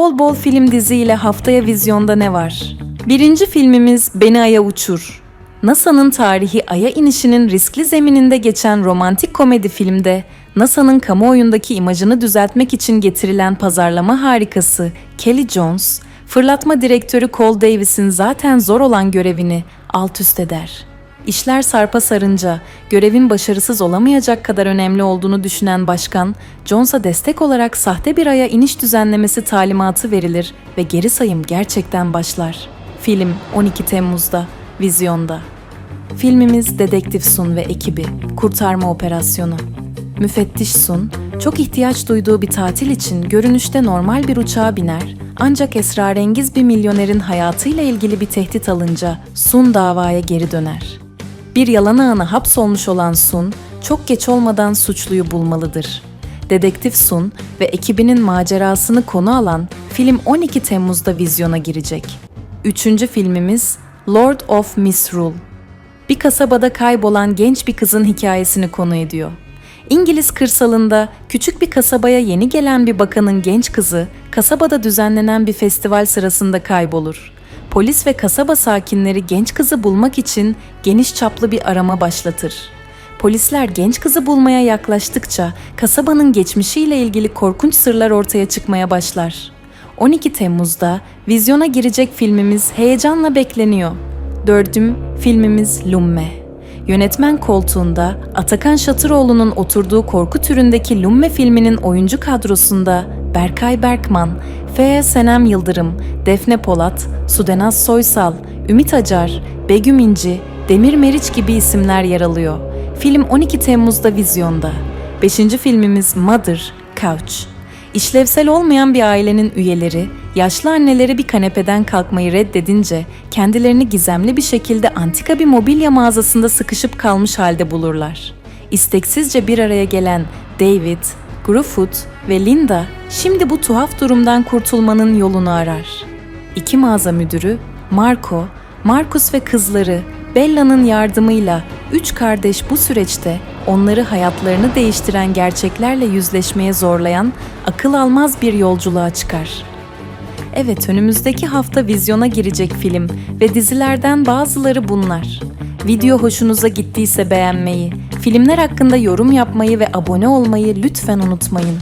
Bol bol film diziyle haftaya vizyonda ne var? Birinci filmimiz Beni Ay'a Uçur. NASA'nın tarihi Ay'a inişinin riskli zemininde geçen romantik komedi filmde NASA'nın kamuoyundaki imajını düzeltmek için getirilen pazarlama harikası Kelly Jones, fırlatma direktörü Cole Davis'in zaten zor olan görevini alt üst eder. İşler sarpa sarınca görevin başarısız olamayacak kadar önemli olduğunu düşünen başkan, Jones'a destek olarak sahte bir aya iniş düzenlemesi talimatı verilir ve geri sayım gerçekten başlar. Film 12 Temmuz'da, vizyonda. Filmimiz Dedektif Sun ve ekibi, kurtarma operasyonu. Müfettiş Sun, çok ihtiyaç duyduğu bir tatil için görünüşte normal bir uçağa biner ancak esrarengiz bir milyonerin hayatıyla ilgili bir tehdit alınca Sun davaya geri döner. Bir yalan ağına hapsolmuş olan Sun, çok geç olmadan suçluyu bulmalıdır. Dedektif Sun ve ekibinin macerasını konu alan film 12 Temmuz'da vizyona girecek. Üçüncü filmimiz Lord of Misrule. Bir kasabada kaybolan genç bir kızın hikayesini konu ediyor. İngiliz kırsalında küçük bir kasabaya yeni gelen bir bakanın genç kızı, kasabada düzenlenen bir festival sırasında kaybolur. Polis ve kasaba sakinleri genç kızı bulmak için geniş çaplı bir arama başlatır. Polisler genç kızı bulmaya yaklaştıkça kasabanın geçmişiyle ilgili korkunç sırlar ortaya çıkmaya başlar. 12 Temmuz'da vizyona girecek filmimiz heyecanla bekleniyor. Dördüm filmimiz Lumme. Yönetmen koltuğunda Atakan Şatıroğlu'nun oturduğu korku türündeki Lumme filminin oyuncu kadrosunda Berkay Berkman, Feya Senem Yıldırım, Defne Polat, Sudenaz Soysal, Ümit Acar, Begüm İnci, Demir Meriç gibi isimler yer alıyor. Film 12 Temmuz'da vizyonda. Beşinci filmimiz Mother, Couch. İşlevsel olmayan bir ailenin üyeleri, yaşlı anneleri bir kanepeden kalkmayı reddedince kendilerini gizemli bir şekilde antika bir mobilya mağazasında sıkışıp kalmış halde bulurlar. İsteksizce bir araya gelen David, Gruffut ve Linda şimdi bu tuhaf durumdan kurtulmanın yolunu arar. İki mağaza müdürü, Marco, Marcus ve kızları Bella'nın yardımıyla üç kardeş bu süreçte onları hayatlarını değiştiren gerçeklerle yüzleşmeye zorlayan akıl almaz bir yolculuğa çıkar. Evet, önümüzdeki hafta vizyona girecek film ve dizilerden bazıları bunlar. Video hoşunuza gittiyse beğenmeyi, filmler hakkında yorum yapmayı ve abone olmayı lütfen unutmayın.